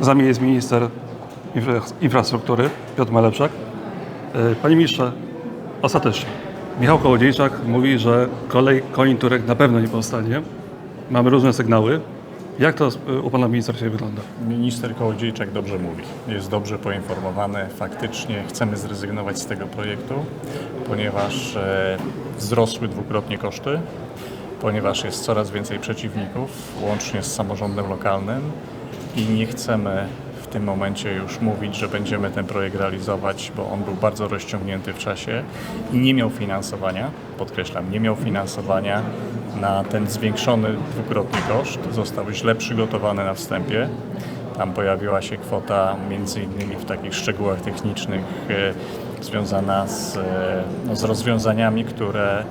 Z nami jest minister infra infrastruktury Piotr Malepszak. E, Panie ministrze, ostatecznie. Michał Kołodziejczak mówi, że kolej koniunkturek na pewno nie powstanie. Mamy różne sygnały. Jak to e, u pana w ministerstwie wygląda? Minister Kołodziejczak dobrze mówi. Jest dobrze poinformowany. Faktycznie chcemy zrezygnować z tego projektu, ponieważ e, wzrosły dwukrotnie koszty, ponieważ jest coraz więcej przeciwników, łącznie z samorządem lokalnym i nie chcemy w tym momencie już mówić, że będziemy ten projekt realizować, bo on był bardzo rozciągnięty w czasie i nie miał finansowania, podkreślam, nie miał finansowania na ten zwiększony dwukrotnie koszt. Zostały źle przygotowane na wstępie. Tam pojawiła się kwota między innymi w takich szczegółach technicznych e, związana z, e, no, z rozwiązaniami, które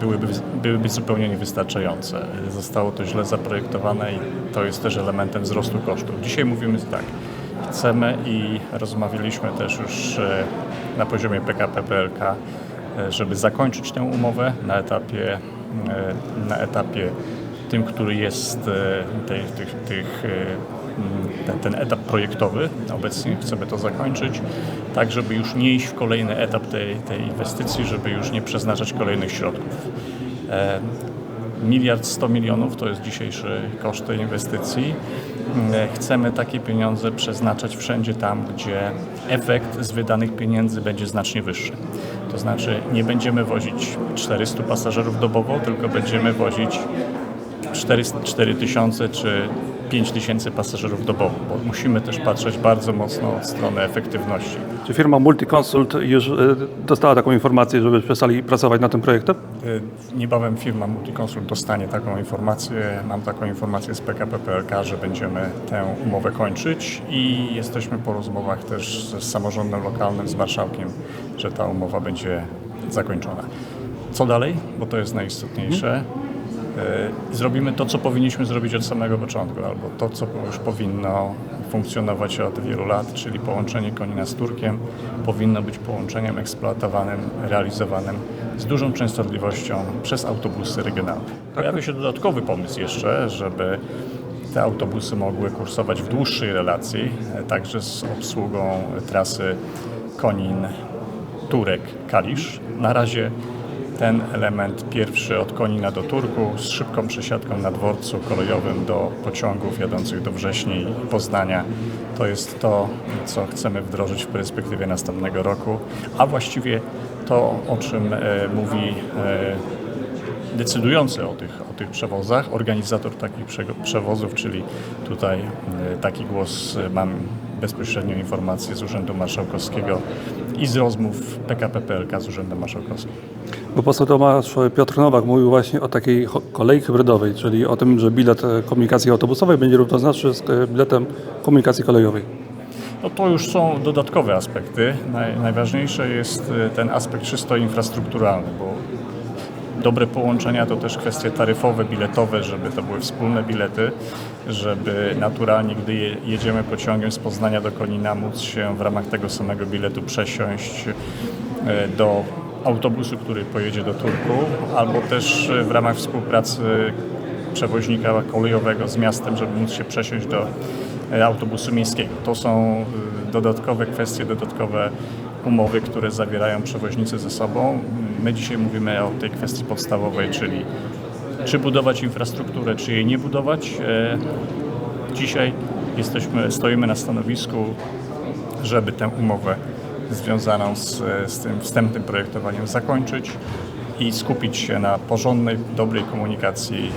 byłyby, byłyby zupełnie niewystarczające. Zostało to źle zaprojektowane i to jest też elementem wzrostu kosztów. Dzisiaj mówimy tak, chcemy i rozmawialiśmy też już e, na poziomie PKP PLK, e, żeby zakończyć tę umowę na etapie, e, na etapie tym, który jest e, tych, tych, e, m, ten, ten etap projektowy. Obecnie chcemy to zakończyć, tak żeby już nie iść w kolejny etap tej, tej inwestycji, żeby już nie przeznaczać kolejnych środków. E, Miliard 100 milionów to jest dzisiejszy koszt tej inwestycji. Mm, Chcemy takie pieniądze przeznaczać wszędzie tam, gdzie efekt z wydanych pieniędzy będzie znacznie wyższy. To znaczy nie będziemy wozić 400 pasażerów dobowo, tylko będziemy wozić 400 4000 czy 5000 pasażerów dobowo, bo musimy też patrzeć bardzo mocno od strony efektywności. Czy firma Multiconsult już e, dostała taką informację, żeby przestali pracować nad tym projektem? Y, Niebawem firma Multiconsult dostanie taką informację. Mam taką informację z PKP PLK, że będziemy tę umowę kończyć i jesteśmy po rozmowach też z samorządem lokalnym, z marszałkiem, że ta umowa będzie zakończona. Co dalej? Bo to jest najistotniejsze. Y, Zrobimy to, co powinniśmy zrobić od samego początku, albo to, co już powinno funkcjonować od wielu lat, czyli połączenie Konina z Turkiem powinno być połączeniem eksploatowanym, realizowanym z dużą częstotliwością przez autobusy regionalne. Pojawia się dodatkowy pomysł jeszcze, żeby te autobusy mogły kursować w dłuższej relacji, e, także z obsługą trasy Konin-Turek-Kalisz. Na razie ten element pierwszy od Konina do Turku z szybką przesiadką na dworcu kolejowym do pociągów jadących do Wrześni i Poznania. To jest to, co chcemy wdrożyć w perspektywie następnego roku, a właściwie to, o czym e, mówi e, decydujący o tych, o tych przewozach, organizator takich prze- przewozów, czyli tutaj e, taki głos e, mam bezpośrednią informację z Urzędu Marszałkowskiego i z rozmów PKP PLK z Urzędem Marszałkowskim. Bo poseł Tomasz Piotr Nowak mówił właśnie o takiej kolei hybrydowej, czyli o tym, że bilet e, komunikacji autobusowej będzie równoznaczny z biletem komunikacji kolejowej. No to już są dodatkowe aspekty. Naj, najważniejszy jest ten aspekt czysto infrastrukturalny, bo dobre połączenia to też kwestie taryfowe, biletowe, żeby to były wspólne bilety, żeby naturalnie, gdy je, jedziemy pociągiem z Poznania do Konina, móc się w ramach tego samego biletu przesiąść e, do autobusu, który pojedzie do Turku, albo też e, w ramach współpracy przewoźnika kolejowego z miastem, żeby móc się przesiąść do e, autobusu miejskiego. To są dodatkowe kwestie, dodatkowe umowy, które zawierają przewoźnicy ze sobą. My dzisiaj mówimy o tej kwestii podstawowej, czyli czy budować infrastrukturę, czy jej nie budować. E, Dzisiaj jesteśmy, stoimy na stanowisku, żeby tę umowę związaną z, z tym wstępnym projektowaniem zakończyć i skupić się na porządnej, dobrej komunikacji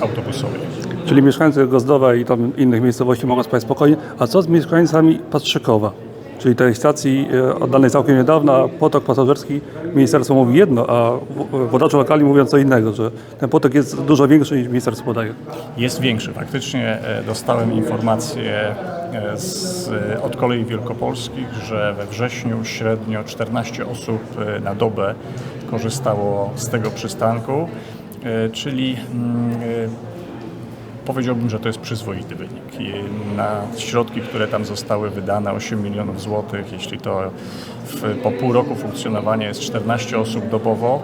autobusowej. Czyli mieszkańcy Gozdowa i tam innych miejscowości mogą spać spokojnie. A co z mieszkańcami Pastrzykowa? Czyli tej stacji e, oddanej całkiem niedawno, a potok pasażerski ministerstwo mówi jedno, a wodacze lokalni mówią co innego, że ten potok jest dużo większy niż ministerstwo podaje. Jest większy. Faktycznie e, dostałem informację e, z, od kolei wielkopolskich, że we wrześniu średnio 14 osób na dobę korzystało z tego przystanku, czyli mm, Powiedziałbym, że to jest przyzwoity wynik. I na środki, które tam zostały wydane, 8 milionów złotych, jeśli to w, po pół roku funkcjonowania jest 14 osób dobowo,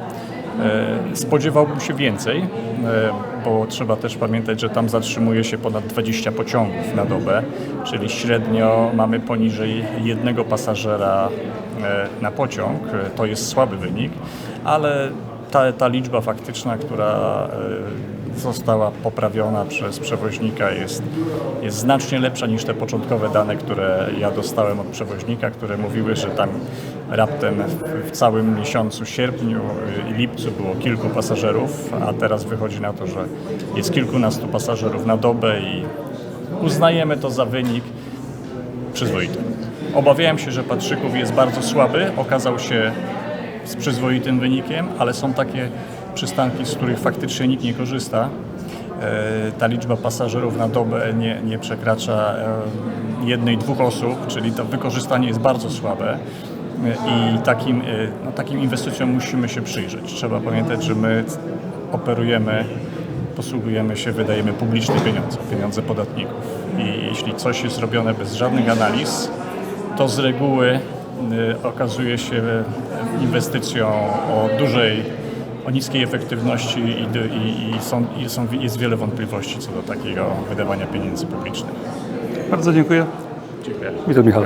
E, Spodziewałbym się więcej, e, bo trzeba też pamiętać, że tam zatrzymuje się ponad 20 pociągów na dobę, czyli średnio mamy poniżej jednego pasażera e, na pociąg. To jest słaby wynik, ale ta, ta liczba faktyczna, która została poprawiona przez przewoźnika jest, jest znacznie lepsza niż te początkowe dane, które ja dostałem od przewoźnika, które mówiły, że tam raptem w, całym miesiącu sierpniu i lipcu było kilku pasażerów, a teraz wychodzi na to, że jest kilkunastu pasażerów na dobę i uznajemy to za wynik przyzwoity. Obawiałem się, że Patrzyków jest bardzo słaby, okazał się z przyzwoitym wynikiem, ale są takie przystanki, z których faktycznie nikt nie korzysta. E, Ta liczba pasażerów na dobę nie, nie przekracza e, jednej, dwóch osób, czyli to wykorzystanie jest bardzo słabe. E, I takim, no, takim inwestycjom musimy się przyjrzeć. Trzeba pamiętać, że my operujemy, posługujemy się, wydajemy publiczne pieniądze, pieniądze podatników. I jeśli coś jest robione bez żadnych analiz, to z reguły y, okazuje się inwestycją o dużej, o niskiej efektywności i, i, i, są, i są, jest wiele wątpliwości co do takiego wydawania pieniędzy publicznych. Bardzo dziękuję. Dziękuję. Witam Michał.